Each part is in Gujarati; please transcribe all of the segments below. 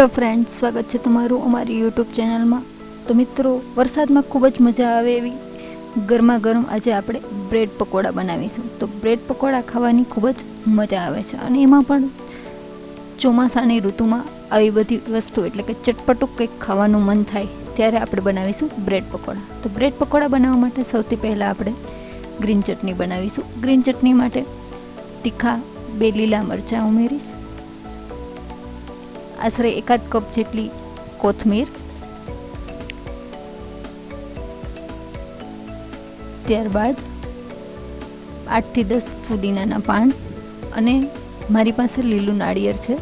હેલો ફ્રેન્ડ્સ, સ્વાગત છે તમારું અમારી યુટ્યુબ ચેનલમાં. તો મિત્રો, વરસાદમાં ખૂબ જ મજા આવે એવી ગરમા ગરમ આજે આપણે બ્રેડ પકોડા બનાવીશું. તો બ્રેડ પકોડા ખાવાની ખૂબ જ મજા આવે છે અને એમાં પણ ચોમાસાની ઋતુમાં આવી બધી વસ્તુ એટલે કે ચટપટું કંઈક ખાવાનું મન થાય ત્યારે આપણે બનાવીશું બ્રેડ પકોડા. તો બ્રેડ પકોડા બનાવવા માટે સૌથી પહેલાં આપણે ગ્રીન ચટણી બનાવીશું. ગ્રીન ચટણી માટે તીખા બે લીલા મરચાં ઉમેરીશ. આશરે એકાદ કપ જેટલી કોથમીર. ત્યારબાદ આઠથી દસ ફુદીનાના પાન અને મારી પાસે લીલું નાળિયેર છે.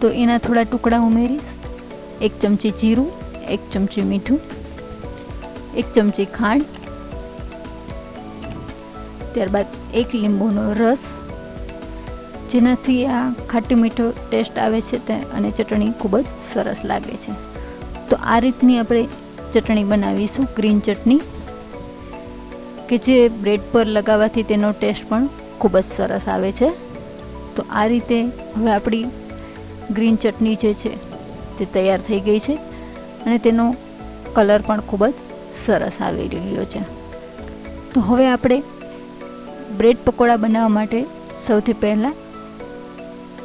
તો એના થોડા ટુકડા ઉમેરીશ. એક ચમચી જીરું, એક ચમચી મીઠું, એક ચમચી ખાંડ. ત્યારબાદ એક લીંબુનો રસ જેનાથી આ ખાટી મીઠો ટેસ્ટ આવે છે તે અને ચટણી ખૂબ જ સરસ લાગે છે. તો આ રીતની આપણે ચટણી બનાવીશું, ગ્રીન ચટણી, કે જે બ્રેડ પર લગાવવાથી તેનો ટેસ્ટ પણ ખૂબ જ સરસ આવે છે. તો આ રીતે હવે આપણી ગ્રીન ચટણી જે છે તે તૈયાર થઈ ગઈ છે અને તેનો કલર પણ ખૂબ જ સરસ આવી રહ્યો છે. તો હવે આપણે બ્રેડ પકોડા બનાવવા માટે સૌથી પહેલાં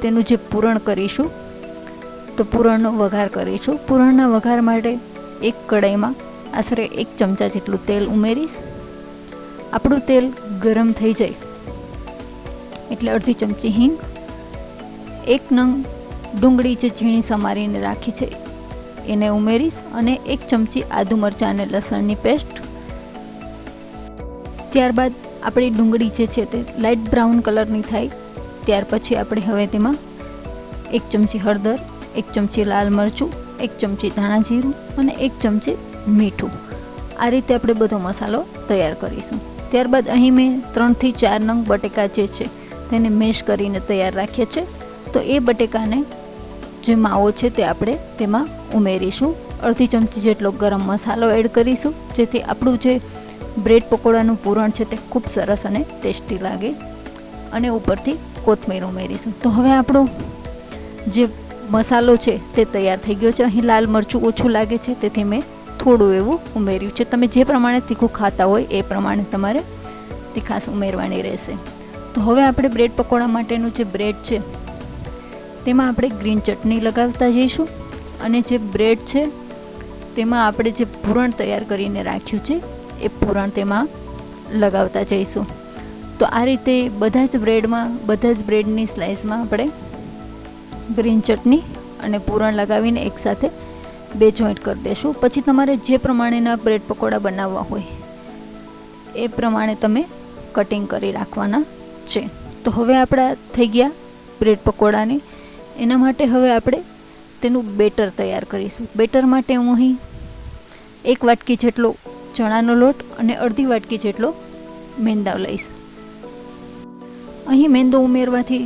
તેનું જે પૂરણ કરીશું, તો પૂરણનો વઘાર કરીશું. પૂરણના વઘાર માટે એક કડાઈમાં આશરે એક ચમચા જેટલું તેલ ઉમેરીશ. આપણું તેલ ગરમ થઈ જાય, એટલે અડધી ચમચી હિંગ, એક નંગ ડુંગળી જે ઝીણી સમારીને રાખી છે, એને ઉમેરીશ અને એક ચમચી આદુ મરચાં અને લસણની પેસ્ટ. ત્યારબાદ આપણી ડુંગળી જે છે તે લાઇટ બ્રાઉન કલરની થાય ત્યાર પછી આપણે હવે તેમાં એક ચમચી હળદર, એક ચમચી લાલ મરચું, એક ચમચી ધાણા જીરું અને એક ચમચી મીઠું. આ રીતે આપણે બધો મસાલો તૈયાર કરીશું. ત્યારબાદ અહીં મેં ત્રણથી ચાર નંગ બટેકા જે છે તેને મેશ કરીને તૈયાર રાખીએ છે તો એ બટેકાને જે માવો છે તે આપણે તેમાં ઉમેરીશું. અડધી ચમચી જેટલો ગરમ મસાલો એડ કરીશું, જેથી આપણું જે બ્રેડ પકોડાનું પૂરણ છે તે ખૂબ સરસ અને ટેસ્ટી લાગે. અને ઉપરથી કોથમીર ઉમેરીશું. તો હવે આપણો જે મસાલો છે તે તૈયાર થઈ ગયો છે. અહીં લાલ મરચું ઓછું લાગે છે, તેથી મેં થોડું એવું ઉમેર્યું છે. તમે જે પ્રમાણે તીખું ખાતા હોય એ પ્રમાણે તમારે તીખાશ ઉમેરવાની રહેશે. તો હવે આપણે બ્રેડ પકોડા માટેનું જે બ્રેડ છે, તેમાં આપણે ગ્રીન ચટણી લગાવતા જઈશું. અને જે બ્રેડ છે, તેમાં આપણે જે પૂરણ તૈયાર કરીને રાખ્યું છે, એ પૂરણ તેમાં લગાવતા જઈશું. તો આ રીતે બધા જ બ્રેડમાં, બધા જ બ્રેડની સ્લાઇસમાં આપણે ગ્રીન ચટણી અને પૂરણ લગાવીને એકસાથે બે જોઈન્ટ કરી દઈશું પછી તમારે જે પ્રમાણેના બ્રેડ પકોડા બનાવવા હોય, એ પ્રમાણે તમે કટિંગ કરી રાખવાના છે. તો હવે આપણા થઈ ગયા બ્રેડ પકોડાની. એના માટે હવે આપણે તેનું બેટર તૈયાર કરીશું. બેટર માટે હું અહીં એક વાટકી જેટલો ચણાનો લોટ અને અડધી વાટકી જેટલો મેંદા લઈશ. અહીં મેંદો ઉમેરવાથી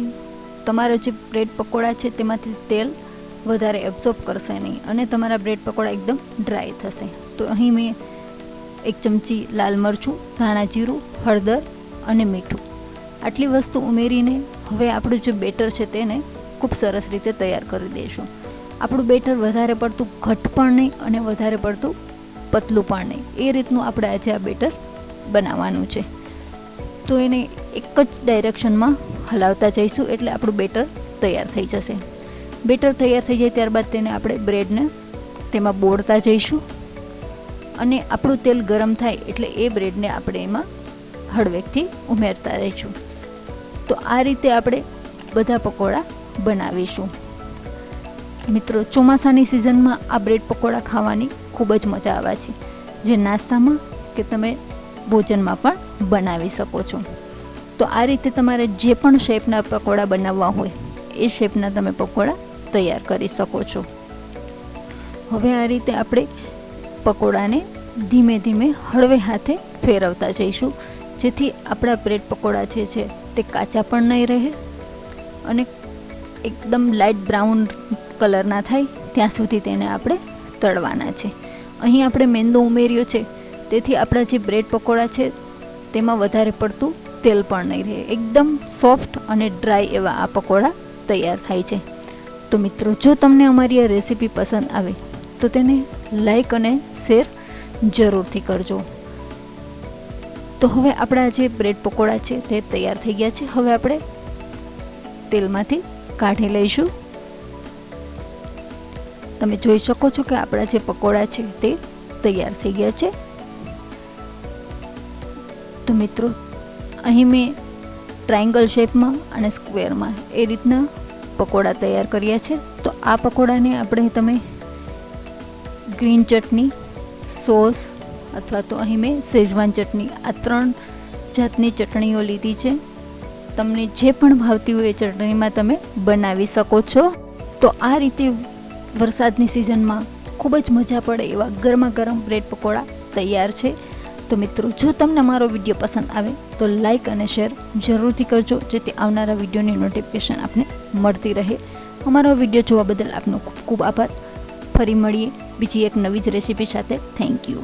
તમારા જે બ્રેડ પકોડા છે તેમાંથી તેલ વધારે એબ્ઝોર્બ કરશે નહીં અને તમારા બ્રેડ પકોડા એકદમ ડ્રાય થશે. તો અહીં મેં એક ચમચી લાલ મરચું, ધાણા જીરું, હળદર અને મીઠું. આટલી વસ્તુ ઉમેરીને હવે આપણું જે બેટર છે તેને ખૂબ સરસ રીતે તૈયાર કરી દઈશું. આપણું બેટર વધારે પડતું ઘટ પણ નહીં અને વધારે પડતું પતલું પણ નહીં. એ રીતનું આપણે આજે આ બેટર બનાવવાનું છે. તો એને એક જ ડાયરેક્શનમાં હલાવતા જઈશું એટલે આપણું બેટર તૈયાર થઈ જશે. બેટર તૈયાર થઈ જાય ત્યારબાદ તેને આપણે બ્રેડને તેમાં બોળતા જઈશું અને આપણું તેલ ગરમ થાય એટલે એ બ્રેડને આપણે એમાં હળવેકથી ઉમેરતા રહીશું. તો આ રીતે આપણે બધા પકોડા બનાવીશું. મિત્રો, ચોમાસાની સિઝનમાં આ બ્રેડ પકોડા ખાવાની ખૂબ જ મજા આવે છે. જે નાસ્તામાં કે તમે ભોજનમાં પણ બનાવી શકો છો. તો આ રીતે તમારે જે પણ શેપના પકોડા બનાવવા હોય, એ શેપના તમે પકોડા તૈયાર કરી શકો છો. હવે આ રીતે આપણે પકોડાને ધીમે ધીમે હળવે હાથે ફેરવતા જઈશું. જેથી આપણા બ્રેડ પકોડા જે છે, તે કાચા પણ નહીં રહે અને એકદમ લાઇટ બ્રાઉન કલરના થાય, ત્યાં સુધી તેને આપણે તળવાના છે. અહીં આપણે મેંદો ઉમેર્યો છે. તેથી આપણા જે બ્રેડ પકોડા છે, તેમાં વધારે પડતું તેલ પણ નહીં રહે. એકદમ સોફ્ટ અને ડ્રાય એવા આ પકોડા તૈયાર થાય છે. તો મિત્રો, જો તમને અમારી આ રેસીપી પસંદ આવે, તો તેને લાઈક અને શેર જરૂરથી કરજો. તો હવે આપણા જે બ્રેડ પકોડા છે તે તૈયાર થઈ ગયા છે. હવે આપણે તેલમાંથી કાઢી લઈશું. તમે જોઈ શકો છો કે આપણા જે પકોડા છે તે તૈયાર થઈ ગયા છે. તો મિત્રો અહીં મેં ટ્રાયંગલ શેપમાં અને સ્ક્વેરમાં એ રીતના પકોડા તૈયાર કર્યા છે. તો આ પકોડાને આપણે તમે ગ્રીન ચટણી, સોસ અથવા તો અહીં મેં શેઝવાન ચટણી, આ ત્રણ જાતની ચટણીઓ લીધી છે. તમને જે પણ ભાવતી હોય એ ચટણીમાં તમે બનાવી શકો છો. તો આ રીતે વરસાદની સિઝનમાં ખૂબ જ મજા પડે એવા ગરમા ગરમ બ્રેડ પકોડા તૈયાર છે. તો મિત્રો, જો તમને મારો વીડિયો પસંદ આવે, તો લાઇક અને શેર જરૂરથી કરજો, જેથી આવનારા વિડીયોની નોટિફિકેશન આપને મળતી રહે. અમારો વીડિયો જોવા બદલ આપનો ખૂબ ખૂબ આભાર. ફરી મળીએ બીજી એક નવી જ રેસીપી સાથે. Thank you